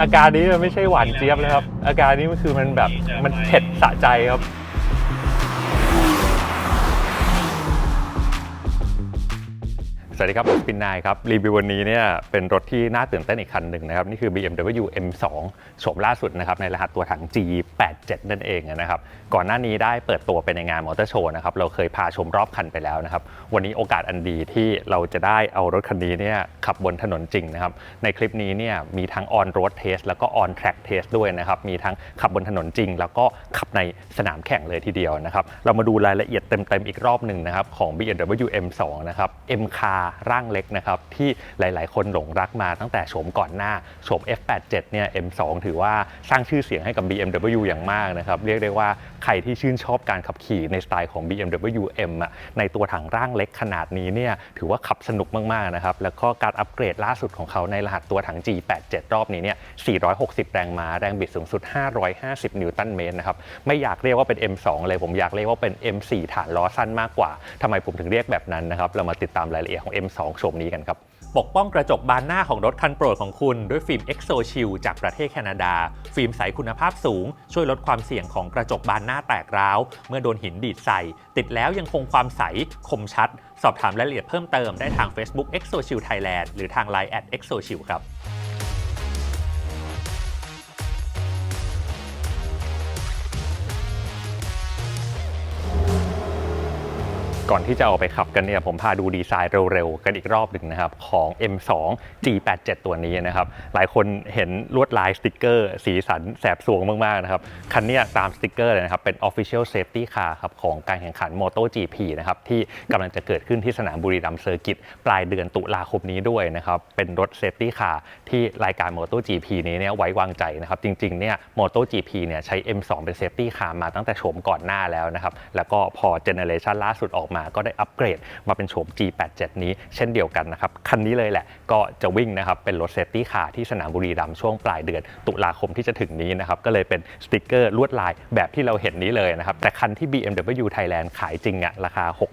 อาการนี้มันไม่ใช่หวานเจี๊ยบเลยครับ อาการนี้มันคือมันแบบมันเผ็ดสะใจครับสวัสดีครับผมปินนายครับ รีวิววันนี้เนี่ยเป็นรถ ที่น่าตื่นเต้นอีกคันหนึ่งนะครับ นี่คือ BMW M2 โฉมล่าสุดนะครับในรหัสตัวถัง G87 นั่นเองนะครับ ก่อนหน้านี้ได้เปิดตัวไปในงานมอเตอร์โชว์นะครับ เราเคยพาชมรอบคันไปแล้วนะครับ วันนี้โอกาสอันดีที่เราจะได้เอารถคันนี้เนี่ยขับบนถนนจริงนะครับ ในคลิปนี้เนี่ยมีทั้ง on road test แล้วก็ on track test ด้วยนะครับ มีทั้งขับบนถนนจริง แล้วก็ขับในสนามแข่งเลยทีเดียวนะครับ เรามาดูรายละเอียดเต็มๆอีกรอบหนึ่งนะครับของ BMW M2 นะครับ M Car ร่างเล็กนะครับที่หลาย ๆ คนหลงรักมาตั้งแต่โฉมก่อนหน้าโฉม F87 เนี่ย M2 ถือว่าสร้างชื่อเสียงให้กับ BMW อย่างมากนะครับ เรียกได้ว่าใครที่ชื่นชอบการขับขี่ในสไตล์ของ BMW M อะในตัวถังร่างเล็กขนาดนี้เนี่ยถือว่าขับสนุกมาก ๆ นะครับ แล้วก็การอัปเกรดล่าสุดของเขาในรหัสตัวถัง G87 รอบนี้เนี่ย 460 แรงม้าแรงบิดสูงสุด 550 นิวตันเมตรนะครับไม่อยากเรียกว่าเป็น M2 เลยผมอยากเรียกว่าเป็น M4 ฐานล้อสั้นมากกว่าทำไมผมถึงเรียกแบบนั้นนะครับเรามาติดตามรายละเอียดของ M2 โฉมนี้กันครับ ปกป้องกระจกบานหน้าของรถคันโปรดของคุณด้วยฟิล์ม EXO Shield จากประเทศแคนาดา ฟิล์มใสคุณภาพสูง ช่วยลดความเสี่ยงของกระจกบานหน้าแตกร้าว เมื่อโดนหินดีดใส่ ติดแล้วยังคงความใส คมชัด สอบถามรายละเอียดเพิ่มเติมได้ทาง Facebook EXO Shield Thailand หรือทาง Line at EXO Shield ครับ ก่อนที่จะเอาไปขับกันเนี่ยผมพาดูดีไซน์เร็วๆ กันอีกรอบหนึ่งนะครับ ของ M2 G87 ตัวนี้นะครับ หลายคนเห็นลวดลายสติกเกอร์ สีสันแสบสวงมากๆนะครับ คันนี้ตามสติกเกอร์เลยนะครับ เป็น Official Safety Car ครับของการแข่งขัน MotoGP นะครับ ที่กำลังจะเกิดขึ้นที่สนามบุรีรัมย์เซอร์กิตปลายเดือนตุลาคมนี้ด้วยนะครับ เป็นรถ Safety Car ที่รายการ MotoGP นี้เนี่ยไว้วางใจนะครับจริงๆเนี่ย MotoGP เนี่ยใช้ M2 เป็น Safety Car มาตั้งแต่โฉมก่อนหน้าแล้วนะครับแล้วก็พอเจเนเรชันล่าสุดออกมาก็ได้อัปเกรดมาเป็นโฉม G87 นี้เช่นเดียวกันนะครับ คันนี้เลยแหละก็จะวิ่งนะครับเป็นรถเซฟตี้คาร์ที่สนามบุรีรัมย์ช่วงปลายเดือนตุลาคมที่จะถึงนี้นะครับก็เลยเป็นสติกเกอร์ลวดลายแบบที่เราเห็นนี้เลยนะครับแต่คันที่ BMW Thailand ขายจริงอะราคา 6 4 9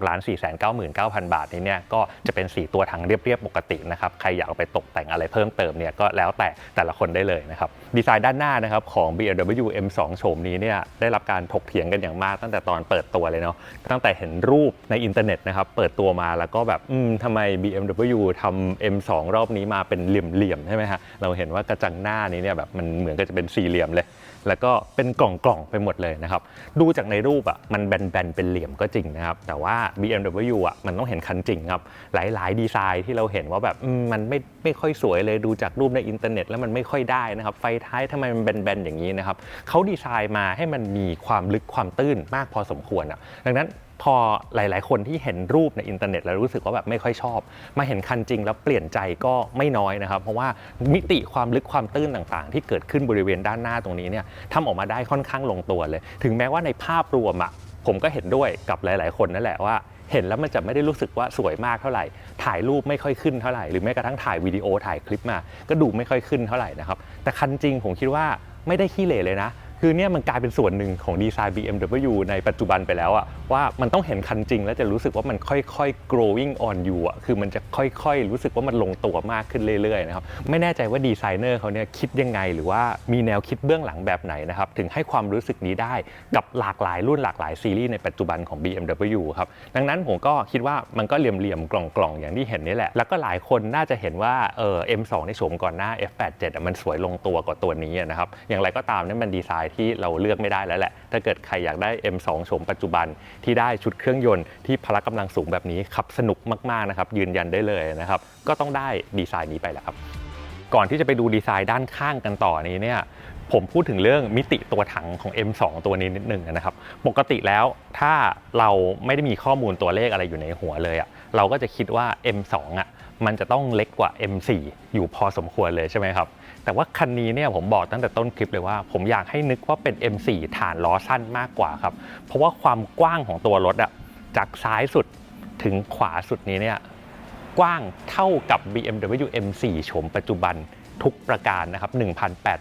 9 0 0 0 บาทนี้เนี่ยก็จะเป็นสีตัวถังเรียบๆปกตินะครับใครอยากไปตกแต่งอะไรเพิ่มเติมเนี่ยก็แล้วแต่แต่ละคนได้เลยนะครับดีไซน์ด้านหน้านะครับของ BMW M2 โฉมนี้เนี่ยได้รับการถกเถียงกันอย่างมากตั้งแต่ตอนเปิดตัวเลยเนาะตั้งแต่เห็นรูปในอินเทอร์เน็ตนะครับเปิดตัวมาแล้วก็แบบอืมทำไม BMW ทำ M2 รอบนี้มาเป็นเหลี่ยมๆใช่ไหมฮะเราเห็นว่ากระจังหน้านี้เนี่ยแบบมันเหมือนกับจะเป็นสี่เหลี่ยมเลย แล้วก็เป็นกล่องๆไปหมดเลยนะครับดูจากในรูปอะมันแบนๆเป็นเหลี่ยมก็จริงนะครับแต่ว่า BMW อะมันต้องเห็นคันจริงครับหลายๆดีไซน์ที่เราเห็นว่าแบบอืมมันไม่ไม่ค่อยสวยเลยดูจากรูปในอินเทอร์เน็ตแล้วมันไม่ค่อยได้นะครับไฟท้ายทำไมมันแบนๆอย่างนี้นะครับเขาดีไซน์มาให้มันมีความลึกความตื้นมากพอสมควรอะดังนั้น พอหลาย ๆ คนที่เห็นรูปในอินเทอร์เน็ตแล้วรู้สึกว่าแบบไม่ค่อยชอบ มาเห็นคันจริงแล้วเปลี่ยนใจก็ไม่น้อยนะครับ เพราะว่ามิติความลึกความตื้นต่าง ๆ ที่เกิดขึ้นบริเวณด้านหน้าตรงนี้เนี่ยทำออกมาได้ค่อนข้างลงตัวเลย ถึงแม้ว่าในภาพรวมอะผมก็เห็นด้วยกับหลาย ๆ คนนั่นแหละว่าเห็นแล้วมันจะไม่ได้รู้สึกว่าสวยมากเท่าไหร่ ถ่ายรูปไม่ค่อยขึ้นเท่าไหร่ หรือแม้กระทั่งถ่ายวิดีโอถ่ายคลิปมา ก็ดูไม่ค่อยขึ้นเท่าไหร่นะครับ แต่คันจริงผมคิดว่าไม่ได้ขี้เหร่เลยนะ คือเนี่ยมันกลายเป็นส่วนหนึ่งของดีไซน์ BMW ในปัจจุบันไปแล้วอะว่ามันต้องเห็นคันจริง แล้วจะรู้สึกว่ามันค่อยๆ growing on you อะคือมันจะค่อยๆ รู้สึกว่ามันลงตัวมากขึ้นเรื่อยๆนะครับไม่แน่ใจว่าดีไซเนอร์เขาเนี่ยคิดยังไง หรือว่ามีแนวคิดเบื้องหลังแบบไหนนะครับถึงให้ความรู้สึกนี้ได้กับหลากหลายรุ่นหลากหลายซีรีส์ในปัจจุบันของ BMW ครับดังนั้นผมก็คิดว่ามันก็เหลี่ยมๆกล่องๆอย่างที่เห็นนี่แหละแล้วก็หลายคนน่าจะเห็นว่าเออ M2 ในโฉมก่อนหน้า F87 มันสวยลงตัวกว่าตัวนี้นะครับอย่างไรก็ตามนั่นมันดีไซน์ที่เราเลือกไม่ได้แล้วแหละ ถ้าเกิดใครอยากได้ M2 โฉมปัจจุบันที่ได้ชุดเครื่องยนต์ที่พละกำลังสูงแบบนี้ขับสนุกมากๆนะครับยืนยันได้เลยนะครับก็ต้องได้ดีไซน์นี้ไปแหละครับก่อนที่จะไปดูดีไซน์ด้านข้างกันต่อนี้เนี่ยผมพูดถึงเรื่องมิติตัวถังของ M2 ตัวนี้นิดหนึ่งนะครับ ปกติแล้วถ้าเราไม่ได้มีข้อมูลตัวเลขอะไรอยู่ในหัวเลยอะเราก็จะคิดว่า M2 อะมันจะต้องเล็กกว่า M4 อยู่พอสมควรเลยใช่ไหมครับ แต่ว่าคันนี้เนี่ยผมบอกตั้งแต่ต้นคลิปเลยว่า ผมอยากให้นึกว่าเป็น M4 ฐานล้อสั้นมากกว่าครับ เพราะว่าความกว้างของตัวรถอะจากซ้ายสุดถึงขวาสุดนี้เนี่ยกว้างเท่ากับ BMW M4 โฉมปัจจุบันทุกประการนะครับ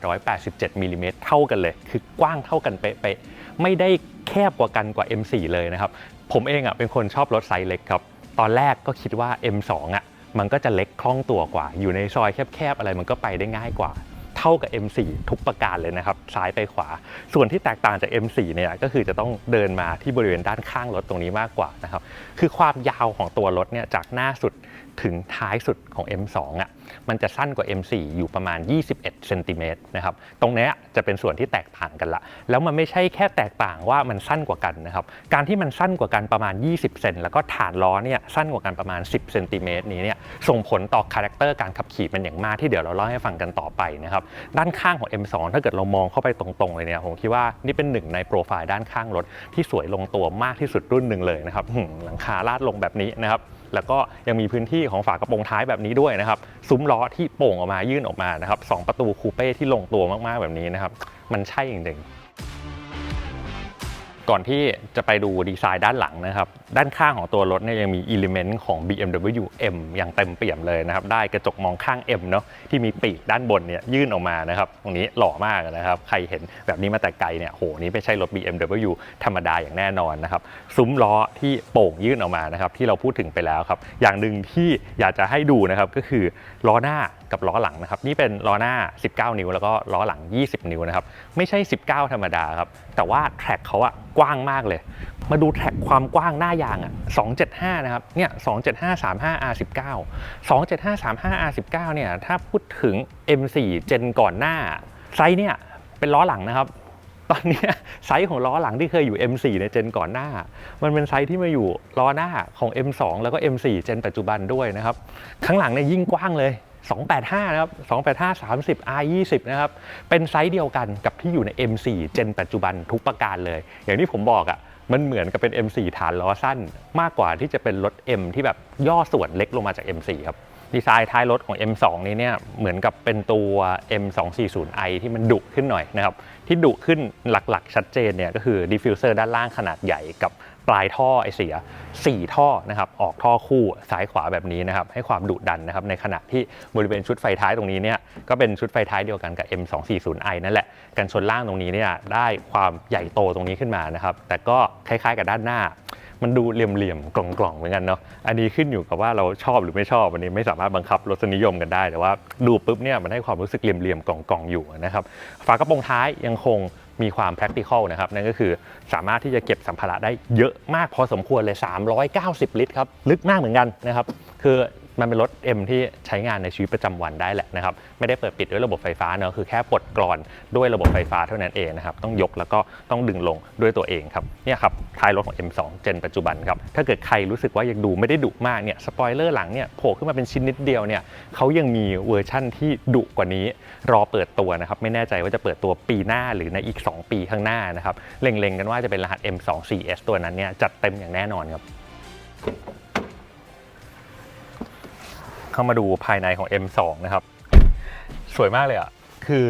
1,887มิลลิเมตรเท่ากันเลย คือกว้างเท่ากันเป๊ะๆ ไม่ได้แคบกว่ากันกว่า M4 เลยนะครับ ผมเองอะเป็นคนชอบรถไซส์เล็กครับ ตอนแรกก็คิดว่า M2 อะ มันก็จะเล็กคล่องตัวกว่า อยู่ในซอยแคบๆอะไรมันก็ไปได้ง่ายกว่า เท่ากับ M4 ทุกประการเลยนะครับซ้ายไปขวา ส่วนที่แตกต่างจาก M4 เนี่ยก็คือจะต้องเดินมาที่บริเวณด้านข้างรถตรงนี้มากกว่านะครับคือความยาวของตัวรถเนี่ยจากหน้าสุดถึงท้ายสุดของ M2 อะ มันจะสั้นกว่า M4 อยู่ประมาณ 21เซนติเมตรนะครับตรงนี้จะเป็นส่วนที่แตกต่างกันละ แล้วมันไม่ใช่แค่แตกต่างว่ามันสั้นกว่ากันนะครับการที่มันสั้นกว่ากันประมาณ 20 เซนแล้วก็ฐานล้อเนี่ยสั้นกว่ากันประมาณ 10เซนติเมตรนี้เนี่ยส่งผลต่อคาแรคเตอร์การขับขี่มันอย่างมากที่เดี๋ยวเราเล่าให้ฟังกันต่อไปนะครับด้านข้างของ M2 ถ้าเกิดเรามองเข้าไปตรงๆเลยเนี่ยผมคิดว่านี่เป็นหนึ่งในโปรไฟล์ด้านข้างรถที่สวยลงตัวมากที่สุดรุ่นหนึ่งเลยนะครับหลังคาลาดลงแบบนี้นะครับ แล้วก็ยังมีพื้นที่ของฝากระโปรงท้ายแบบนี้ด้วยนะครับซุ้มล้อที่โป่งออกมายื่นออกมานะครับสองประตูคูเป้ที่ลงตัวมากๆแบบนี้นะครับมันใช่จริงๆก่อนที่จะไปดูดีไซน์ด้านหลังนะครับด้านข้างของตัวรถเนี่ยยังมีอิเลเมนต์ของ BMW M อย่างเต็มเปี่ยมเลยนะครับ ได้กระจกมองข้าง M เนาะที่มีปีกด้านบนเนี่ยยื่นออกมานะครับ ตรงนี้หล่อมากนะครับ ใครเห็นแบบนี้มาแต่ไกลเนี่ยโหนี่ไม่ใช่รถ BMW ธรรมดาอย่างแน่นอนนะครับ ซุ้มล้อที่โป่งยื่นออกมานะครับ ที่เราพูดถึงไปแล้วครับ อย่างหนึ่งที่อยากจะให้ดูนะครับก็คือล้อหน้ากับล้อหลังนะครับ นี่เป็นล้อหน้า 19 นิ้ว แล้วก็ล้อหลัง 20 นิ้วนะครับ ไม่ใช่ 19 ธรรมดาครับแต่ว่าแทร็กเขาอะกว้างมากเลย มาดูแทร็กความกว้างหน้ายางอะ275 นะครับ เนี่ย275 35 R19 275 35 R19 เนี่ย ถ้าพูดถึง M4 เจนก่อนหน้า ไซส์เนี่ย เป็นล้อหลังนะครับ ตอนนี้ไซส์ของล้อหลังที่เคยอยู่ M4 ในเจนก่อนหน้า มันเป็นไซส์ที่มาอยู่ล้อหน้าของ M2 แล้วก็ M4 เจนปัจจุบันด้วยนะครับ ข้างหลังเนี่ยยิ่งกว้างเลย285 นะครับ 285 30 R20 นะครับ เป็นไซส์เดียวกันกับที่อยู่ใน M4 เจนปัจจุบันทุกประการเลย อย่างที่ผมบอกอะ่ะ มันเหมือนกับเป็น M4 ฐานล้อสั้น มากกว่าที่จะเป็นรถ M ที่แบบย่อส่วนเล็กลงมาจาก M4 ครับดีไซน์ท้ายรถของ M2 นี้เนี่ยเหมือนกับเป็นตัว M240i ที่มันดุขึ้นหน่อยนะครับ ที่ดุขึ้นหลักๆ ชัดเจนเนี่ยก็คือดิฟฟิวเซอร์ด้านล่างขนาดใหญ่กับปลายท่อไอเสีย 4 ท่อนะครับออกท่อคู่ซ้ายขวาแบบนี้นะครับให้ความดุดันนะครับในขณะที่บริเวณชุดไฟท้ายตรงนี้เนี่ยก็เป็นชุดไฟท้ายเดียวกันกับ M240i นั่นแหละกันชนล่างตรงนี้เนี่ยได้ความใหญ่โตตรงนี้ขึ้นมานะครับแต่ก็คล้ายๆกับด้านหน้า มันดูเหลี่ยมๆกล่องๆเหมือนกันเนาะอันนี้ขึ้นอยู่กับว่าเราชอบหรือไม่ชอบอันนี้ไม่สามารถบังคับรสนิยมกันได้ แต่ว่าดูปุ๊บเนี่ยมันให้ความรู้สึกเหลี่ยมๆกล่องๆอยู่นะครับฝากระโปรงท้ายยังคงมีความ practical นะครับนั่นก็คือสามารถที่จะเก็บสัมภาระได้เยอะมากพอสมควรเลย 390 ลิตรครับลึกมากเหมือนกันนะครับคือ มันเป็นรถ M ที่ใช้งานในชีวิตประจำวันได้แหละนะครับ ไม่ได้เปิดปิดด้วยระบบไฟฟ้าเนอะคือแค่ปลดกรอนด้วยระบบไฟฟ้าเท่านั้นเองนะครับ ต้องยกแล้วก็ต้องดึงลงด้วยตัวเองครับเนี่ยครับท้ายรถของ M2 เจนปัจจุบันครับ ถ้าเกิดใครรู้สึกว่ายังดูไม่ได้ดุมากเนี่ยสปอยเลอร์หลังเนี่ยโผล่ขึ้นมาเป็นชิ้นนิดเดียวเนี่ยเขายังมีเวอร์ชั่นที่ดุกว่านี้ รอเปิดตัวนะครับไม่แน่ใจว่าจะเปิดตัวปีหน้าหรือในอีก 2 ปีข้างหน้านะครับเล็งๆกันว่าจะเป็นรหัส M24S ตัวนั้นเนี่ยจัดเต็มอย่างแน่นอนครับ เข้ามาดูภายในของ M2 นะครับ สวยมากเลยอะ คือ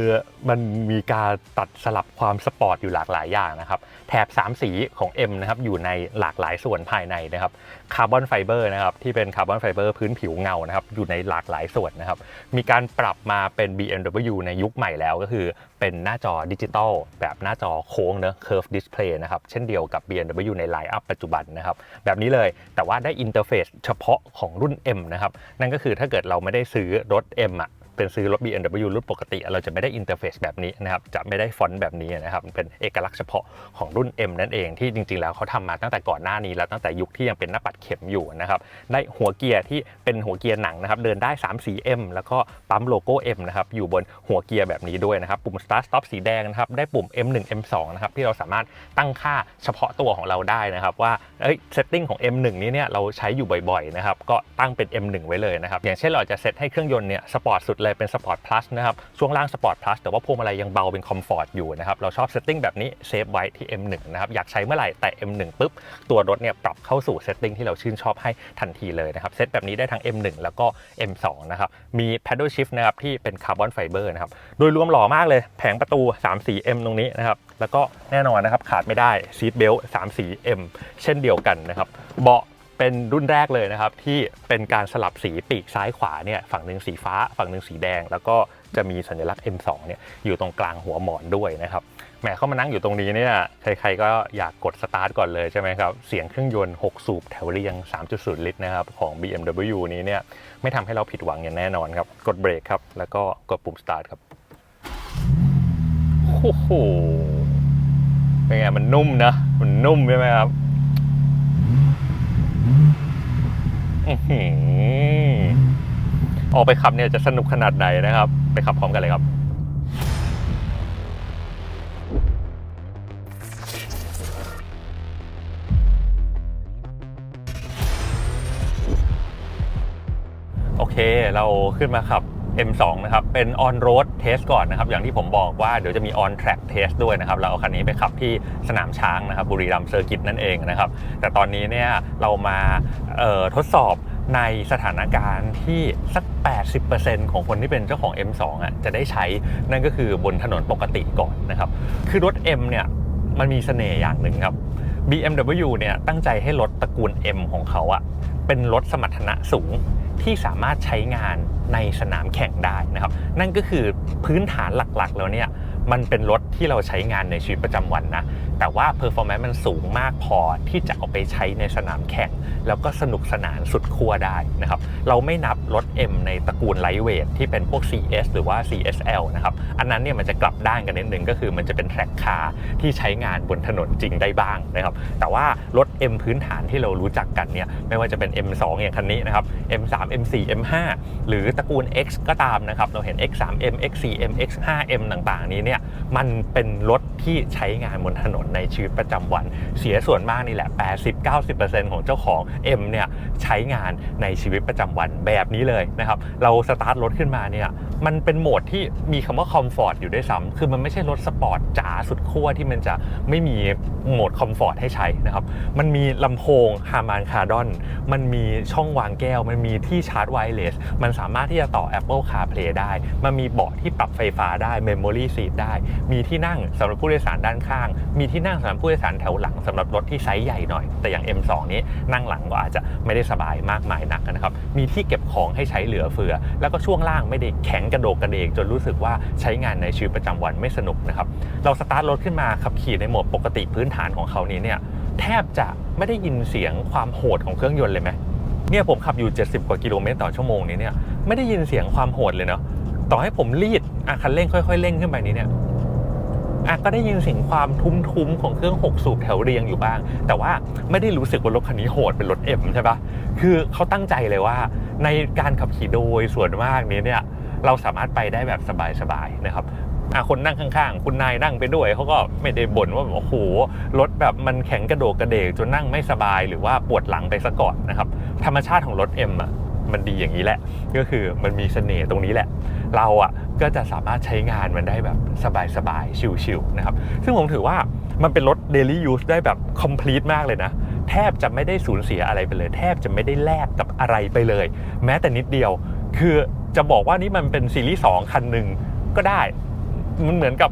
มันมีการตัดสลับความสปอร์ตอยู่หลากหลายอย่างนะครับ แถบ 3 สีของ M นะครับอยู่ในหลากหลายส่วนภายในนะครับคาร์บอนไฟเบอร์นะครับที่เป็นคาร์บอนไฟเบอร์พื้นผิวเงานะครับอยู่ในหลากหลายส่วนนะครับมีการปรับมาเป็น BMW ในยุคใหม่แล้วก็คือเป็นหน้าจอดิจิตอลแบบหน้าจอโค้งเนอะ curve display นะครับเช่นเดียวกับ BMW ในไลน์อัพปัจจุบันนะครับแบบนี้เลยแต่ว่าได้อินเทอร์เฟซเฉพาะของรุ่น M นะครับนั่นก็คือถ้าเกิดเราไม่ได้ซื้อรถ M อะ เป็นซื้อรถ BMW รุ่นปกติ เราจะไม่ได้อินเทอร์เฟซแบบนี้นะครับ จะไม่ได้ฟอนต์แบบนี้นะครับ เป็นเอกลักษณ์เฉพาะของรุ่น M นั่นเอง ที่จริงๆ แล้วเขาทำมาตั้งแต่ก่อนหน้านี้แล้วตั้งแต่ยุคที่ยังเป็นหน้าปัดเข็มอยู่นะครับ ได้หัวเกียร์ที่เป็นหัวเกียร์หนังนะครับ เดินได้3สี M แล้วก็ปั๊มโลโก้ M นะครับ อยู่บนหัวเกียร์แบบนี้ด้วยนะครับ ปุ่ม Start Stop สีแดงนะครับ ได้ปุ่ม M1 M2 นะครับ ที่เราสามารถตั้งค่าเฉพาะตัวของเราได้นะครับ ว่าเอ้ยเซตติ้งของ M1 นี้เนี่ยเราใช้อยู่บ่อยๆนะครับก็ตั้งเป็น M1 ไว้เลยนะครับอย่างเช่นเราจะเซตให้เครื่องยนต์เนี่ยสปอร์ตสุดเลยเป็นสปอร์ต plus นะครับ ช่วงล่างสปอร์ต plus แต่ว่าพวงมาลัยยังเบาเป็นคอมฟอร์ตอยู่นะครับ เราชอบเซตติ้งแบบนี้เซฟไว้ที่ M1 นะครับ อยากใช้เมื่อไหร่แต่ M1 ปุ๊บ ตัวรถเนี่ยปรับเข้าสู่เซตติ้งที่เราชื่นชอบให้ทันทีเลยนะครับ เซตแบบนี้ได้ทั้ง M1 แล้วก็ M2 นะครับ มี paddle shift นะครับที่เป็นคาร์บอนไฟเบอร์นะครับ โดยรวมหล่อมากเลย แผงประตู 3 สี M ตรงนี้นะครับ แล้วก็แน่นอนนะครับขาดไม่ได้ซีทเบลต์3สี M เช่นเดียวกันนะครับ เบาะ เป็นรุ่นแรกเลยนะครับ ที่เป็นการสลับสีปีกซ้ายขวาเนี่ยฝั่งหนึ่งสีฟ้า ฝั่งหนึ่งสีแดง แล้วก็จะมีสัญลักษณ์ M2 เนี่ยอยู่ตรงกลางหัวหมอนด้วยนะครับแหมเข้ามานั่งอยู่ตรงนี้เนี่ยใครๆก็อยากกดสตาร์ทก่อนเลยใช่ไหมครับ เสียงเครื่องยนต์ 6 สูบแถวเรียง 3.0 ลิตรนะครับของ BMW นี้เนี่ยไม่ทำให้เราผิดหวังอย่างแน่นอนครับ กดเบรกครับ แล้วก็กดปุ่มสตาร์ทครับโอ้โหเป็นไงมันนุ่มนะ มันนุ่มใช่ไหมครับ ออหือออกไปขับเนี่ยจะสนุกขนาดไหนนะครับ ไปขับพร้อมกันเลยครับโอเค เราขึ้นมาขับ M2 นะครับ เป็น on road test ก่อนนะครับ อย่างที่ผมบอกว่าเดี๋ยวจะมี on track test ด้วยนะครับ เราเอาคันนี้ไปขับที่สนามช้างนะครับ บุรีรัมย์เซอร์กิตนั่นเองนะครับ แต่ตอนนี้เนี่ยเรามาทดสอบในสถานการณ์ที่สัก 80%ของคนที่เป็นเจ้าของ M2 อะจะได้ใช้นั่นก็คือบนถนนปกติก่อนนะครับ คือรถ M เนี่ยมันมีเสน่ห์อย่างหนึ่งครับ BMW เนี่ยตั้งใจให้รถตระกูล M ของเขาอะเป็นรถสมรรถนะสูง ที่สามารถใช้งานในสนามแข่งได้นะครับ นั่นก็คือพื้นฐานหลักๆ แล้วเนี่ยมันเป็นรถที่เราใช้งานในชีวิตประจำวันนะ แต่ว่า performance มันสูงมากพอที่จะเอาไปใช้ในสนามแข่ง แล้วก็สนุกสนานสุดขั้วได้นะครับ เราไม่นับรถ M ในตระกูลไลท์เวทที่เป็นพวก CS หรือว่า CSL นะครับ อันนั้นเนี่ยมันจะกลับด้านกันนิดนึงก็คือมันจะเป็นแทร็กคาร์ที่ใช้งานบนถนนจริงได้บ้างนะครับ แต่ว่ารถ M พื้นฐานที่เรารู้จักกันเนี่ยไม่ว่าจะเป็น M2 อย่างคันนี้นะครับ M3 M4 M5 หรือตระกูล X ก็ตามนะครับ เราเห็น X3M X4M X5M ต่างๆ นี้เนี่ยมันเป็นรถที่ใช้งานบนถนนในชีวิตประจำวัน เสียส่วนมากนี่แหละ 80-90%ของเจ้าของ M เนี่ยใช้งานในชีวิตประจำวันแบบนี้เลยนะครับเราสตาร์ทรถขึ้นมาเนี่ยมันเป็นโหมดที่มีคำว่าคอมฟอร์ตอยู่ด้วยซ้ำคือมันไม่ใช่รถสปอร์ตจ๋าสุดขั้วที่มันจะไม่มีโหมดคอมฟอร์ตให้ใช้นะครับมันมีลำโพงฮาร์มานคาร์ดอนมันมีช่องวางแก้ว มันมีที่ชาร์จไวเลสมันสามารถที่จะต่อ Apple CarPlay ได้ มันมีเบาะที่ปรับไฟฟ้าได้ Memory Seat ได้ มีที่นั่งสำหรับผู้โดยสารด้านข้าง มีที่นั่งสำหรับผู้โดยสารแถวหลังสำหรับรถที่ไซส์ใหญ่หน่อย แต่อย่าง M2 นี้นั่งหลังก็อาจจะไม่ได้สบายมากมายนักนะครับ มีที่เก็บของให้ใช้เหลือเฟือ แล้วก็ช่วงล่างไม่ได้แข็งกระโดกกระเดกจนรู้สึกว่าใช้งานในชีวิตประจำวันไม่สนุกนะครับ เราสตาร์ทรถขึ้นมาขับขี่ในโหมดปกติพื้นฐานของเขานี้เนี่ยแทบจะไม่ได้ยินเสียงความโหดของเครื่องยนต์เลยไหมเนี่ยผมขับอยู่ 70 กว่ากิโลเมตรต่อชั่วโมงนี้เนี่ยไม่ได้ยินเสียงความโหดเลยเนาะต่อให้ผมรีดอะคันเร่งค่อยๆเร่งขึ้นไปนี้เนี่ย อะก็ได้ยินเสียงความทุ้มๆของเครื่อง 6 สูบแถวเรียงอยู่บ้าง แต่ว่าไม่ได้รู้สึกว่ารถคันนี้โหดเป็นรถ M ใช่ปะคือเขาตั้งใจเลยว่า ในการขับขี่โดยส่วนมากนี้เนี่ยเราสามารถไปได้แบบสบายๆนะครับอะคนนั่งข้างๆ คุณนายนั่งไปด้วยเขาก็ไม่ได้บ่นว่าแบบโอ้โหรถแบบมันแข็งกระโดกกระเดกจนนั่งไม่สบายหรือว่าปวดหลังไปซะก่อนนะครับธรรมชาติของรถ M อะมันดีอย่างนี้แหละ ก็คือมันมีเสน่ห์ตรงนี้แหละ เราอะ ก็จะสามารถใช้งานมันได้แบบสบายๆ ชิลๆนะครับ ซึ่งผมถือว่ามันเป็นรถ daily use ได้แบบ complete มากเลยนะ แทบจะไม่ได้สูญเสียอะไรไปเลย แทบจะไม่ได้แลกกับอะไรไปเลย แม้แต่นิดเดียว คือจะบอกว่านี่มันเป็นซีรีส์2คันหนึ่งก็ได้ มันเหมือนกับ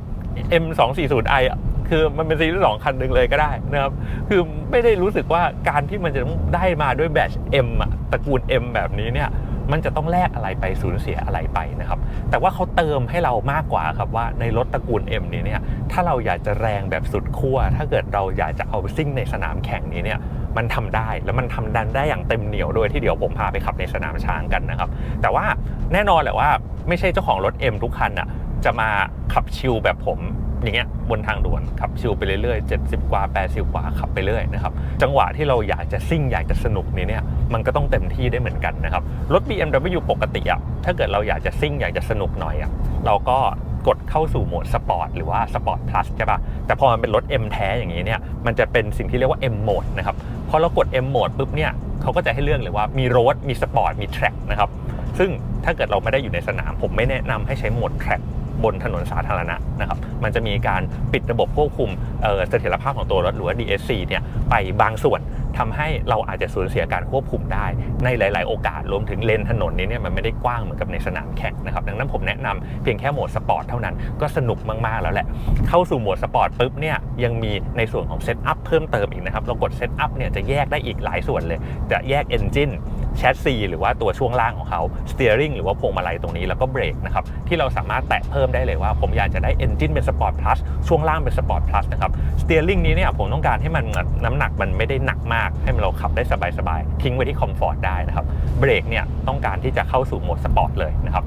M240i คือมันเป็นซีรีส์สองคันหนึ่งเลยก็ได้นะครับ คือไม่ได้รู้สึกว่าการที่มันจะต้องได้มาด้วยแบต M อะตระกูล M แบบนี้เนี่ย มันจะต้องแลกอะไรไปสูญเสียอะไรไปนะครับ แต่ว่าเขาเติมให้เรามากกว่าครับว่าในรถตระกูล M นี้เนี่ยถ้าเราอยากจะแรงแบบสุดขั้วถ้าเกิดเราอยากจะเอาซิ่งในสนามแข่งนี้เนี่ยมันทำได้แล้วมันทำดันได้อย่างเต็มเหนียวโดยที่เดี๋ยวผมพาไปขับในสนามช้างกันนะครับ แต่ว่าแน่นอนแหละว่าไม่ใช่เจ้าของรถ M ทุกคันอะจะมาขับชิลแบบผม อย่างเงี้ยบนทางด่วนขับชิลไปเรื่อยๆ70 กว่า 80 กว่าขับไปเรื่อยนะครับจังหวะที่เราอยากจะซิ่งอยากจะสนุกนี้เนี่ยมันก็ต้องเต็มที่ได้เหมือนกันนะครับรถ BMW ปกติอะถ้าเกิดเราอยากจะซิ่งอยากจะสนุกหน่อยอะเราก็กดเข้าสู่โหมดสปอร์ตหรือว่าสปอร์ตพลัสใช่ปะแต่พอมันเป็นรถ M แท้อย่างนี้เนี่ย มันจะเป็นสิ่งที่เรียกว่า M โหมดนะครับ พอเรากด M โหมดปุ๊บเนี่ยเขาก็จะให้เลือกเลยว่ามีโรดมีสปอร์ตมีแทร็กนะครับ ซึ่งถ้าเกิดเราไม่ได้อยู่ในสนาม ผมไม่แนะนำให้ใช้โหมดแทร็ก บนถนนสาธารณะนะครับ มันจะมีการปิดระบบควบคุมเสถียรภาพของตัวรถหรือว่า DSC เนี่ยไปบางส่วน ทำให้เราอาจจะสูญเสียการควบคุมได้ในหลาย ๆ โอกาสรวมถึงเลนถนนนี้เนี่ยมันไม่ได้กว้างเหมือนกับในสนามแข่งนะครับดังนั้นผมแนะนำเพียงแค่โหมดสปอร์ตเท่านั้นก็สนุกมาก ๆ แล้วแหละ เข้าสู่โหมดสปอร์ตปุ๊บเนี่ยยังมีในส่วนของเซตอัพเพิ่มเติมอีกนะครับเรากดเซตอัพเนี่ยจะแยกได้อีกหลายส่วนเลย จะแยกเอนจินแชสซีหรือว่าตัวช่วงล่างของเขา steering หรือว่าพวงมาลัยตรงนี้แล้วก็เบรกนะครับที่เราสามารถแตะเพิ่มได้เลยว่า ผมอยากจะได้ Engine เป็น Sport Plus ช่วงล่างเป็น Sport Plus นะครับ steering นี้เนี่ยผมต้องการให้มันน้ำหนักมันไม่ได้หนักมากให้มันเราขับได้สบายๆ ทิ้งไว้ที่ Comfort ได้นะครับเบรกเนี่ยต้องการที่จะเข้าสู่โหมด Sport เลยนะครับ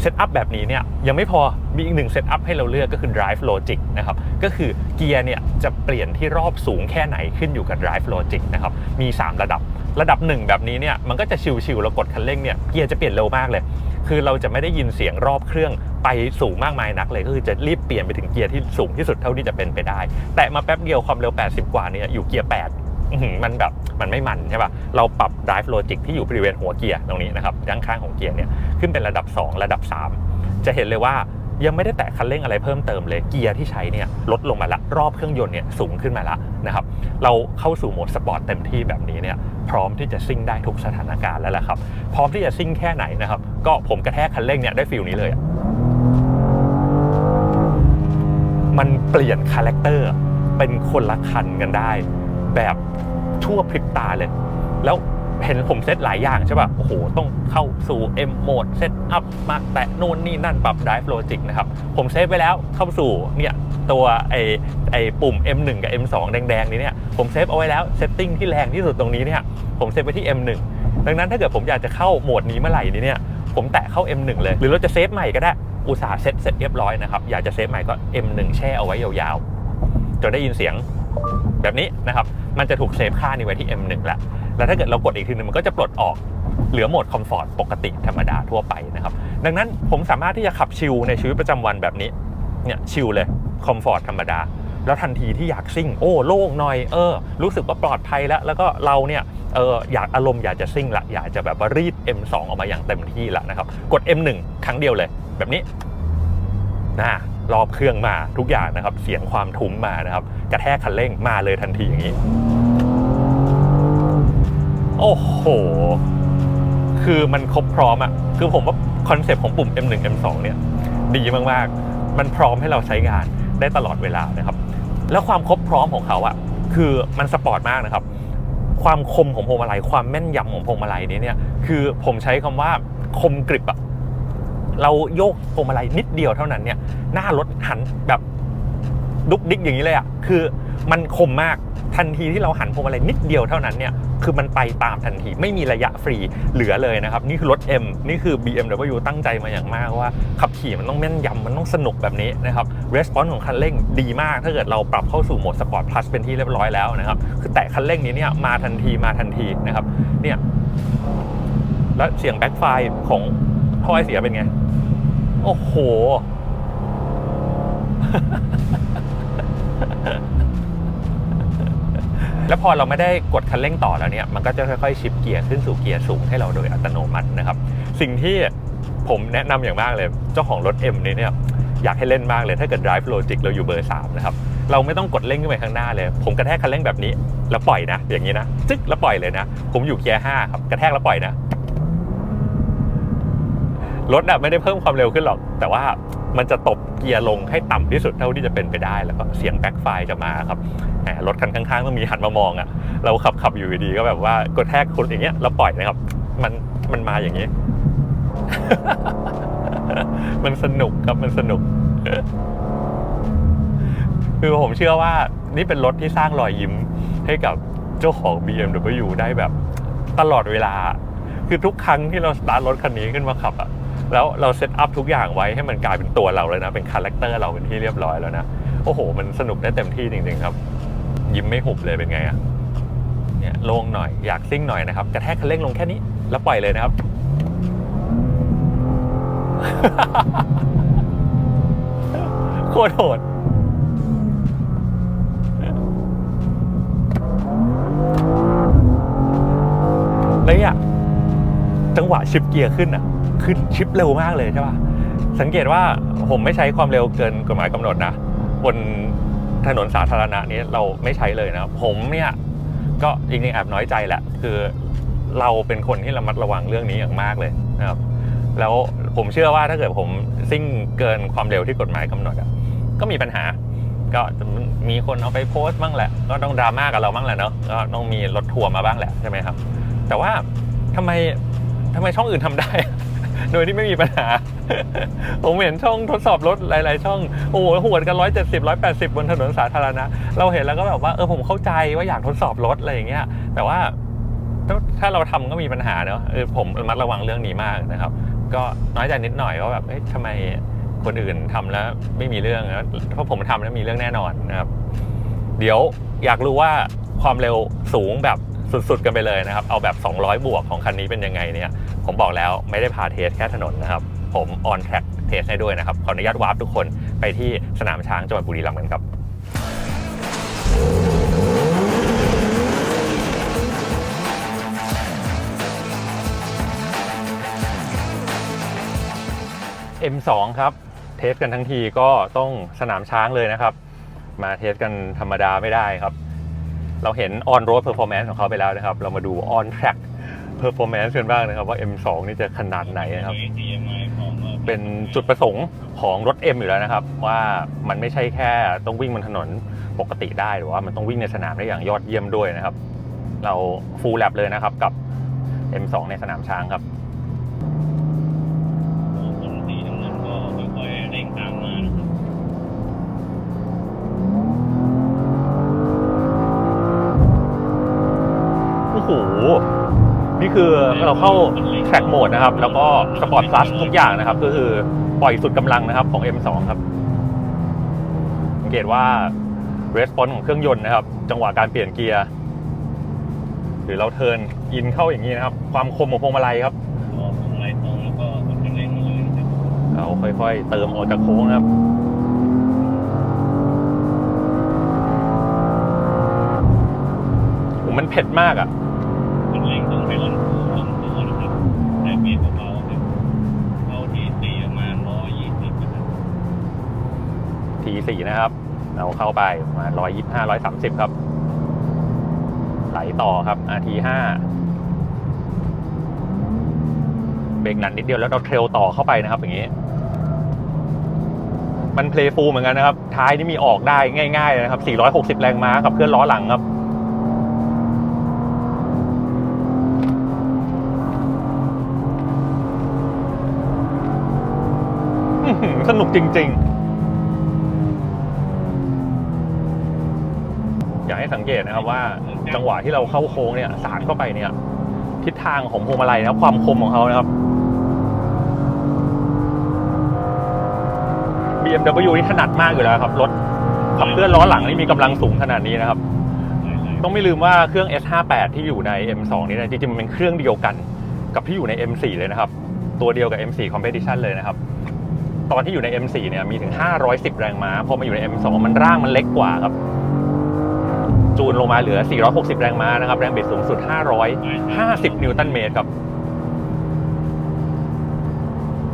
เซตอัพแบบนี้เนี่ยยังไม่พอมีอีกหนึ่งเซตอัพให้เราเลือกก็คือ drive logic นะครับก็คือเกียร์เนี่ยจะเปลี่ยนที่รอบสูงแค่ไหนขึ้นอยู่กับ drive logic นะครับมี 3 ระดับระดับ 1 แบบนี้เนี่ยมันก็จะชิวๆเรากดคันเร่งเนี่ยเกียร์จะเปลี่ยนเร็วมากเลย คือเราจะไม่ได้ยินเสียงรอบเครื่องไปสูงมากมายนักเลยก็คือจะรีบเปลี่ยนไปถึงเกียร์ที่สูงที่สุดเท่าที่จะเป็นไปได้ แต่มาแป๊บเดียวความเร็ว 80 กว่าเนี่ยอยู่เกียร์8 มันแบบมันไม่มันใช่ป่ะ เราปรับ drive logic ที่อยู่บริเวณหัวเกียร์ตรงนี้นะครับด้านข้างของเกียร์เนี่ยขึ้นเป็นระดับ 2 ระดับ 3 จะเห็นเลยว่ายังไม่ได้แตะคันเร่งอะไรเพิ่มเติมเลยเกียร์ที่ใช้เนี่ยลดลงมาละรอบเครื่องยนต์เนี่ยสูงขึ้นมาละนะครับเราเข้าสู่โหมดสปอร์ตเต็มที่แบบนี้เนี่ยพร้อมที่จะซิ่งได้ทุกสถานการณ์แล้วแหละครับ พร้อมที่จะซิ่งแค่ไหนนะครับ ก็ผมกระแทกคันเร่งเนี่ยได้ฟิลนี้เลย มันเปลี่ยนคาแรคเตอร์เป็นคนละคันกันได้ แบบชั่วพริบตาเลย แล้วเห็นผมเซตหลายอย่างใช่ป่ะ โอ้โห ต้องเข้าสู่ M โหมดเซตอัพมาแตะนู่นนี่นั่นปรับ Drive Logic นะครับ ผมเซฟไปแล้วเข้าสู่เนี่ยตัวไอไอปุ่ม M1 กับ M2 แดงๆนี้เนี่ย ผมเซฟเอาไว้แล้วเซตติ้งที่แรงที่สุดตรงนี้เนี่ย ผมเซฟไว้ที่ M1 ดังนั้นถ้าเกิดผมอยากจะเข้าโหมดนี้เมื่อไหร่นี้เนี่ย ผมแตะเข้า M1 เลย หรือเราจะเซฟใหม่ก็ได้ อุตสาห์เซตเสร็จเรียบร้อยนะครับ อยากจะเซฟใหม่ก็ M1 แช่เอาไว้ยาวๆ จนได้ยินเสียง แบบนี้นะครับมันจะถูกเซฟค่านี้ไว้ที่ M1 แล้วแล้วถ้าเกิดเรากดอีกทีนึงมันก็จะปลดออกเหลือโหมดคอมฟอร์ตปกติธรรมดาทั่วไปนะครับดังนั้นผมสามารถที่จะขับชิลในชีวิตประจำวันแบบนี้เนี่ยชิลเลยคอมฟอร์ตธรรมดา แล้วทันทีที่อยากซิ่ง โอ้โล่งหน่อยเออ รู้สึกว่าปลอดภัยแล้ว แล้วก็เราเนี่ยเอออยากอารมณ์อยากจะซิ่งละอยากจะแบบว่ารีด M2 ออกมาอย่างเต็มที่ละนะครับ กด M1 ครั้งเดียวเลย แบบนี้นะ รอบเครื่องมาทุกอย่างนะครับ เสียงความทุ้มมานะครับ กระแทกคันเร่งมาเลยทันทีอย่างนี้ โอ้โห คือมันครบพร้อมอะคือผมว่าคอนเซปต์ของปุ่ม M1 M2 เนี่ยดีมากๆ มันพร้อมให้เราใช้งานได้ตลอดเวลานะครับ แล้วความครบพร้อมของเขาอะคือมันสปอร์ตมากนะครับ ความคมของพวงมาลัย ความแม่นยำของพวงมาลัยนี้เนี่ย คือผมใช้คำว่าคมกริบอะ เราโยกพวงมาลัยนิดเดียวเท่านั้นเนี่ยหน้ารถหันแบบดุกดิกอย่างนี้เลยอะคือมันคมมากทันทีที่เราหันพวงมาลัยนิดเดียวเท่านั้นเนี่ยคือมันไปตามทันทีไม่มีระยะฟรีเหลือเลยนะครับ นี่คือรถ M นี่คือ BMW ตั้งใจมาอย่างมากว่า ขับขี่มันต้องแม่นยำมันต้องสนุกแบบนี้นะครับ response ของคันเร่งดีมาก ถ้าเกิดเราปรับเข้าสู่โหมด Sport Plus เป็นที่เรียบร้อยแล้วนะครับคือแตะคันเร่งนี้เนี่ยมาทันทีมาทันทีนะครับเนี่ยแล้วเสียงแบ็คไฟของท่อไอเสียเป็นไง โอ้โห แล้วพอเราไม่ได้กดคันเร่งต่อแล้วเนี่ย มันก็จะค่อยๆ ชิปเกียร์ขึ้นสู่เกียร์สูงให้เราโดยอัตโนมัตินะครับ สิ่งที่ผมแนะนำอย่างมากเลย เจ้าของรถ M นี้เนี่ยอยากให้เล่นมากเลยถ้าเกิด drive logic เราอยู่เบอร์ 3 นะครับ เราไม่ต้องกดเร่งขึ้นไปข้างหน้าเลย ผมกระแทกคันเร่งแบบนี้ แล้วปล่อยนะ อย่างนี้นะ จึ๊กแล้วปล่อยเลยนะ ผมอยู่เกียร์5ครับ กระแทกแล้วปล่อยนะ รถอะไม่ได้เพิ่มความเร็วขึ้นหรอก แต่ว่ามันจะตบเกียร์ลงให้ต่ำที่สุดเท่าที่จะเป็นไปได้แล้วก็เสียงแบ็คไฟจะมาครับรถคันข้างๆต้องมีหันมามองอะเราขับขับอยู่ดีก็แบบว่ากดแทกคนอย่างเงี้ยเราปล่อยนะครับ มันมันมาอย่างนี้ มันสนุกครับมันสนุก คือผมเชื่อว่านี่เป็นรถที่สร้างรอยยิ้มให้กับเจ้าของ BMW ได้แบบตลอดเวลา คือทุกครั้งที่เราสตาร์ทรถคันนี้ขึ้นมาขับอะ แล้วเราเซตอัพทุกอย่างไว้ให้มันกลายเป็นตัวเราเลยนะ เป็นคาแรคเตอร์เราเป็นที่เรียบร้อยแล้วนะ โอ้โห มันสนุกได้เต็มที่จริงๆครับ ยิ้มไม่หุบเลยเป็นไงอะเนี่ยลงหน่อยอยากซิ่งหน่อยนะครับ กระแทกคันเร่งลงแค่นี้ แล้วปล่อยเลยนะครับ โคตรโหด จังหวะชิปเกียร์ขึ้นอะขึ้นชิปเร็วมากเลยใช่ป่ะสังเกตว่าผมไม่ใช้ความเร็วเกินกฎหมายกำหนดนะบนถนนสาธารณะนี้เราไม่ใช้เลยนะ ผมเนี่ยก็จริงๆแอบน้อยใจแหละ คือเราเป็นคนที่ระมัดระวังเรื่องนี้อย่างมากเลยนะครับแล้วผมเชื่อว่าถ้าเกิดผมซิ่งเกินความเร็วที่กฎหมายกำหนดอะก็มีปัญหา ก็จะมีคนเอาไปโพสต์บ้างแหละ ก็ต้องดราม่ากับเราบ้างแหละเนาะก็ต้องมีรถทัวร์มาบ้างแหละใช่ไหมครับ แต่ว่าทำไม ทำไมช่องอื่นทำได้ โดยที่ไม่มีปัญหา ผมเห็นช่องทดสอบรถหลาย ๆ ช่อง โอ้โหหวดกันร้อยเจ็ดสิบร้อยแปดสิบบนถนนสาธารณะ เราเห็นแล้วก็แบบว่าเออผมเข้าใจว่าอยากทดสอบรถอะไรอย่างเงี้ย แต่ว่าถ้าเราทำก็มีปัญหาเนอะเออผมระมัดระวังเรื่องนี้มากนะครับ ก็น้อยใจนิดหน่อยว่าแบบเอ๊ะทำไมคนอื่นทำแล้วไม่มีเรื่องนะเพราะผมทำแล้วมีเรื่องแน่นอนนะครับ เดี๋ยวอยากรู้ว่าความเร็วสูงแบบ สุดๆกันไปเลยนะครับ เอาแบบ 200 บวกของคันนี้เป็นยังไงเนี่ย ผมบอกแล้วไม่ได้พาเทสแค่ถนนนะครับ ผมออนแทร็กเทสให้ด้วยนะครับ ขออนุญาตวาร์ปทุกคนไปที่สนามช้างจังหวัดบุรีรัมย์กันครับ M2 ครับ เทสกันทั้งทีก็ต้องสนามช้างเลยนะครับ มาเทสกันธรรมดาไม่ได้ครับ เราเห็น on road performance ของเขาไปแล้วนะครับ เรามาดู on track performance กันบ้างนะครับว่า M2 นี่จะขนาดไหนนะครับ เป็นจุดประสงค์ของรถ M อยู่แล้วนะครับ ว่ามันไม่ใช่แค่ต้องวิ่งบนถนนปกติได้หรือว่ามันต้องวิ่งในสนามได้อย่างยอดเยี่ยมด้วยนะครับ เรา full lap เลยนะครับกับ M2 ในสนามช้างครับ คือเราเข้า track mode นะครับ แล้วก็ sport plus ทุกอย่างนะครับ ก็คือปล่อยสุดกำลังนะครับของ M2 ครับสังเกตว่า response ของเครื่องยนต์นะครับ จังหวะการเปลี่ยนเกียร์หรือเราเทิร์นอินเข้าอย่างนี้นะครับ ความคมของพวงมาลัยครับตรงไล่ตรงแล้วก็กดคันเร่งมาเลยนะครับเราค่อยๆ เติมออกจากโค้งนะครับโอ้มันเผ็ดมากอะ 4นะครับ เราเข้าไปประมาณ125 130 ครับ ไหลต่อครับ RT5 เบรกหนันนิดเดียวแล้วเราเทรลต่อเข้าไปนะครับ อย่างนี้ มันเพลย์ฟูลเหมือนกันนะครับ ท้ายนี่มีออกได้ง่ายๆนะครับ 460 แรงม้ากับเคลื่อนล้อหลังครับสนุกจริง ๆ ให้สังเกตนะครับว่าจังหวะที่เราเข้าโค้งเนี่ยสาดเข้าไปเนี่ยทิศทางของพวงมาลัยนะครับความคมของเขานะครับ BMW นี่ถนัดมากอยู่แล้วครับ รถขับเคลื่อนล้อหลังนี่มีกำลังสูงขนาดนี้นะครับ ต้องไม่ลืมว่าเครื่อง S58 ที่อยู่ใน M2 นี่นะจริงๆมันเป็นเครื่องเดียวกันกับที่อยู่ใน M4 เลยนะครับ ตัวเดียวกับ M4 Competition เลยนะครับ ตอนที่อยู่ใน M4 เนี่ยมีถึง 510 แรงม้าพอมาอยู่ใน M2 มันร่างมันเล็กกว่าครับ จูนลงมาเหลือ 460 แรงม้านะครับ แรงบิดสูงสุด 550 นิวตันเมตรครับ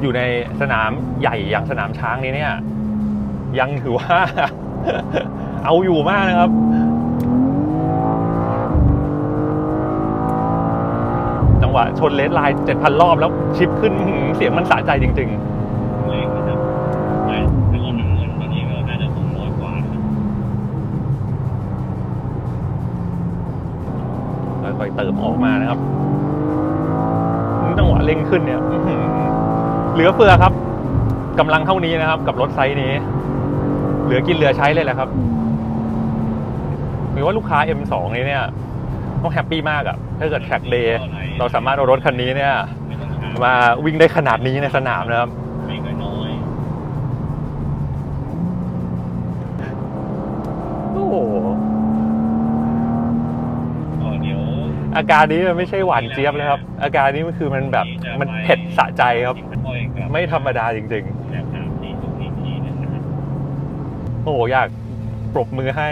อยู่ในสนามใหญ่อย่างสนามช้างนี้เนี่ย ยังถือว่า เอาอยู่มากนะครับจังหวะชนเลสไลน์7,000 รอบแล้วชิปขึ้นหือเสียงมันสะใจจริง ๆ ออกมานะครับจังหวะเร่งขึ้นเนี่ยเหลือเฟือครับกำลังเท่านี้นะครับ กับรถไซส์นี้ เหลือกินเหลือใช้เลยแหละครับหรือว่าลูกค้า M2 นี้เนี่ยต้องแฮปปี้มากอะถ้าเกิด track day เราสามารถเอารถคันนี้เนี่ย มาวิ่งได้ขนาดนี้ในสนามนะครับ อาการนี้มันไม่ใช่หวานเจี๊ยบเลยครับ อาการนี้มันคือมันแบบมันเผ็ดสะใจครับ ไม่ธรรมดาจริงๆ โอ้โหอยากปรบมือให้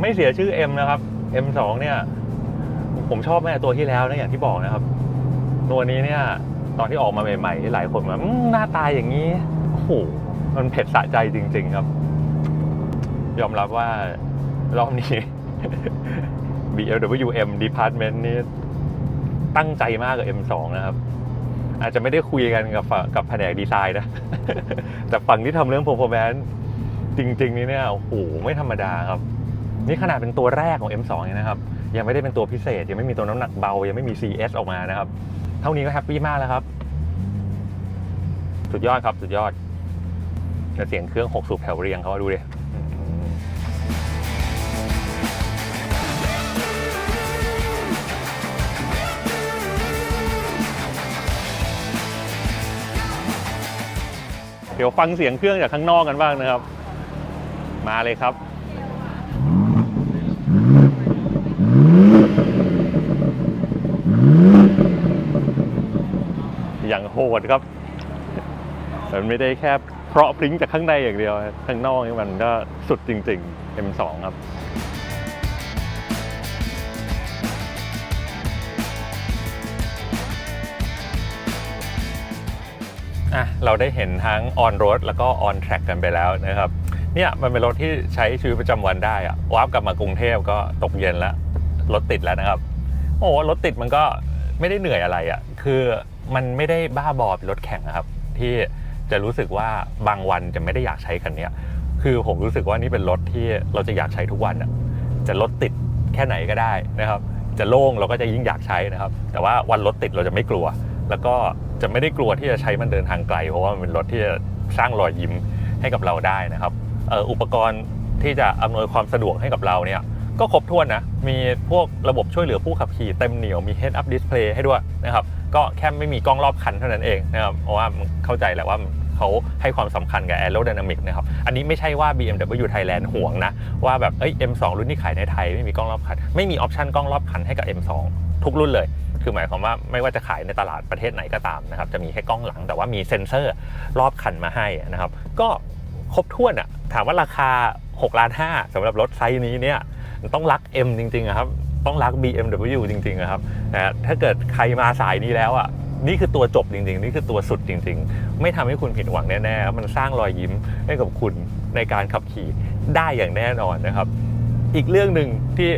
ไม่เสียชื่อ M นะครับ M2 เนี่ย ผมชอบแม่ตัวที่แล้วนะอย่างที่บอกนะครับตัวนี้เนี่ย ตอนที่ออกมาใหม่ๆหลายคนแบบหน้าตาอย่างนี้โอ้โหมันเผ็ดสะใจจริง ๆ ครับ ยอมรับว่ารอบนี้ BMW M Department นี่ตั้งใจมากกับ M2 นะครับ อาจจะไม่ได้คุยกันกับกับแผนกดีไซน์นะ แต่ฝั่งที่ทำเรื่อง performance จริง ๆ นี่เนี่ยโอ้โหไม่ธรรมดาครับ นี่ขนาดเป็นตัวแรกของ M2 เนี่ยนะครับ ยังไม่ได้เป็นตัวพิเศษ ยังไม่มีตัวน้ำหนักเบา ยังไม่มี CS ออกมานะครับ เท่านี้ก็แฮปปี้มากแล้วครับ สุดยอดครับสุดยอดแต่เสียงเครื่อง 6 สูบแถวเรียงเขาดูดิ เดี๋ยวฟังเสียงเครื่องจากข้างนอกกันบ้างนะครับ มาเลยครับอย่างโหดครับมันไม่ได้แค่เพราะพริ้งจากข้างในอย่างเดียว ข้างนอกนี่มันก็สุดจริง ๆ M2 ครับ อะเราได้เห็นทั้ง on road แล้วก็ on track กันไปแล้วนะครับเนี่ยมันเป็นรถที่ใช้ชีวิตประจำวันได้อะวาร์ปกลับมากรุงเทพก็ตกเย็นแล้วรถติดแล้วนะครับ โอ้รถติดมันก็ไม่ได้เหนื่อยอะไรอะ่ะคือมันไม่ได้บ้าบอเป็นรถแข่งนะครับ ที่จะรู้สึกว่าบางวันจะไม่ได้อยากใช้คันนี้คือผมรู้สึกว่านี่เป็นรถที่เราจะอยากใช้ทุกวันอะ่ะจะรถติดแค่ไหนก็ได้นะครับ จะโล่งเราก็จะยิ่งอยากใช้นะครับ แต่ว่าวันรถติดเราจะไม่กลัว แล้วก็ จะไม่ได้กลัวที่จะใช้มันเดินทางไกล เพราะว่ามันเป็นรถที่จะสร้างรอยยิ้มให้กับเราได้นะครับอ,อุปกรณ์ที่จะอำนวยความสะดวกให้กับเราเนี่ยก็ครบถ้วนนะ มีพวกระบบช่วยเหลือผู้ขับขี่เต็มเหนียว มี head up display ให้ด้วยนะครับ ก็แค่ไม่มีกล้องรอบคันเท่านั้นเองนะครับเพราะว่าเข้าใจแหละว่าเขาให้ความสำคัญกับ aerodynamic นะครับ อันนี้ไม่ใช่ว่า BMW Thailand ห่วงนะ ว่าแบบเอ้ย M2 รุ่นที่ขายในไทยไม่มีกล้องรอบคัน ไม่มีออปชันกล้องรอบคันให้กับ M2 ทุกรุ่นเลย คือหมายความว่าไม่ว่าจะขายในตลาดประเทศไหนก็ตามนะครับจะมีแค่กล้องหลัง แต่ว่ามีเซ็นเซอร์รอบคันมาให้นะครับ ก็ครบถ้วนอะถามว่าราคา6ล้าน5สำหรับรถไซส์นี้เนี่ยต้องรัก M จริงๆครับต้องรัก BMW จริงๆครับนะถ้าเกิดใครมาสายนี้แล้วอะนี่คือตัวจบจริงๆ นี่คือตัวสุดจริง ๆ ไม่ทำให้คุณผิดหวังแน่ๆ มันสร้างรอยยิ้มให้กับคุณในการขับขี่ได้อย่างแน่นอนนะครับ อีกเรื่องหนึ่งที่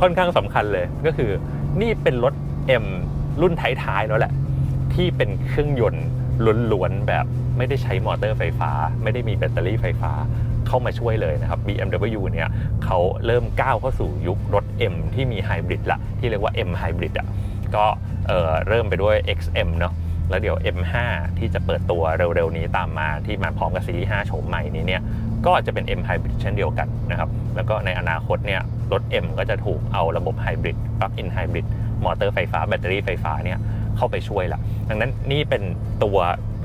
ค่อนข้างสำคัญเลยก็คือนี่เป็นรถ M รุ่นท้ายๆแล้วแหละ ที่เป็นเครื่องยนต์ล้วนๆแบบไม่ได้ใช้มอเตอร์ไฟฟ้า ไม่ได้มีแบตเตอรี่ไฟฟ้าเข้ามาช่วยเลยนะครับ BMW เนี่ยเขาเริ่มก้าวเข้าสู่ยุครถ M ที่มีไฮบริดละที่เรียกว่า M Hybrid อะก็เเริ่มไปด้วย XM เนาะแล้วเดี๋ยว M5 ที่จะเปิดตัวเร็วๆนี้ตามมาที่มาพร้อมกับซีรีส์ 5 โฉมใหม่นี้เนี่ยก็จะเป็น M Hybrid เช่นเดียวกันนะครับ แล้วก็ในอนาคตเนี่ยรถ M ก็จะถูกเอาระบบไฮบริดปลั๊กอินไฮบริด มอเตอร์ไฟฟ้าแบตเตอรี่ไฟฟ้าเนี่ยเข้าไปช่วยละดังนั้นนี่เป็นตัว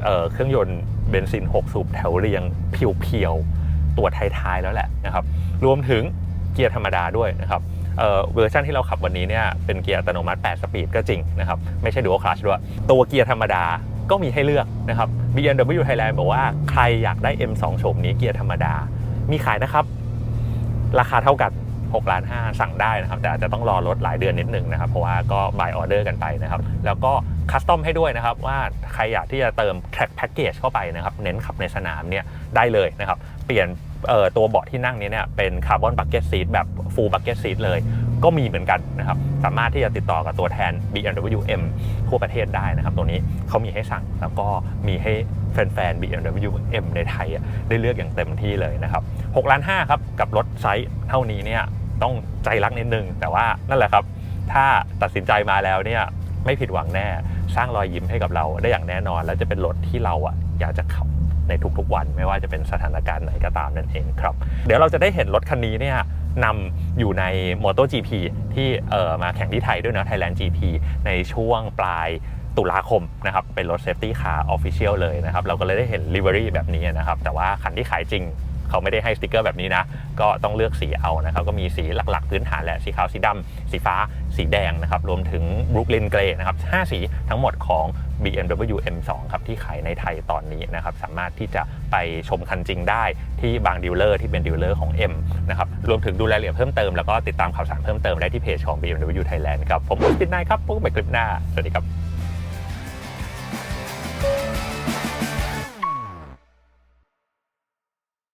เเครื่องยนต์เบนซิน 6 สูบแถวเรียงเพียวๆ ตัวท้ายๆ แล้วแหละนะครับ รวมถึงเกียร์ธรรมดาด้วยนะครับเวอร์ชันที่เราขับวันนี้เนี่ยเป็นเกียร์อัตโนมัติ 8 สปีดก็จริงนะครับ ไม่ใช่ดู a l คล t ชด้วย ตัวเกียร์ธรรมดาก็มีให้เลือกนะครับ BMW Thailand บอกว่าใครอยากได้ M2 โฉมนี้เกียร์ธรรมดา มีขายนะครับ ราคาเท่ากัน 6ล้าน5สั่งได้นะครับ แต่อาจจะต้องรอรถหลายเดือนนิดนึงนะครับ เพราะว่าก็ buy order กันไปนะครับ แล้วก็คัสตอมให้ด้วยนะครับ ว่าใครอยากที่จะเติม track package เข้าไปนะครับ เน้นขับในสนามเนี่ยได้เลยนะครับ เปลี่ยนตัวเบาะที่นั่งนี้เนี่ยเป็นคาร์บอนบั c เก็ตซีทแบบ full bucket seat เลยก็มีเหมือนกันนะครับ สามารถที่จะติดต่อกับตัวแทน BMW M ทั่วประเทศได้นะครับ ตัวนี้เขามีให้สั่งแล้วก็มีให้แฟนๆ BMW M ในไทยอะได้เลือกอย่างเต็มที่เลยนะครับ6ล้าน5ครับ กับรถไซส์เท่านี้เนี่ย ต้องใจรักนิดนึง แต่ว่านั่นแหละครับ ถ้าตัดสินใจมาแล้วเนี่ยไม่ผิดหวังแน่ สร้างรอยยิ้มให้กับเราได้อย่างแน่นอน และจะเป็นรถที่เราอะอยากจะขับในทุกๆวัน ไม่ว่าจะเป็นสถานการณ์ไหนก็ตามนั่นเองครับ เดี๋ยวเราจะได้เห็นรถคันนี้เนี่ยนำอยู่ใน MotoGP ที่เอ่อมาแข่งที่ไทยด้วยนะ Thailand GP ในช่วงปลายตุลาคมนะครับ เป็นรถ Safety Car Official เลยนะครับ เราก็เลยได้เห็น Livery แบบนี้นะครับ แต่ว่าคันที่ขายจริง เขาไม่ได้ให้สติกเกอร์แบบนี้นะ ก็ต้องเลือกสีเอานะครับ ก็มีสีหลักๆ พื้นฐานแหละ สีขาวสีดำสีฟ้า สีแดงนะครับ รวมถึง Brooklyn Grey นะครับ5สีทั้งหมดของ BMW M2 ครับที่ขายในไทยตอนนี้นะครับ สามารถที่จะไปชมคันจริงได้ที่บางดีลเลอร์ที่เป็นดีลเลอร์ของ M นะครับ รวมถึงดูรายละเอียดเพิ่มเติมแล้วก็ติดตามข่าวสารเพิ่มเติมได้ที่เพจของ BMW Thailand ครับ ผมปิ๊ดนายครับพบกันใหม่คลิปหน้า สวัสดีครับ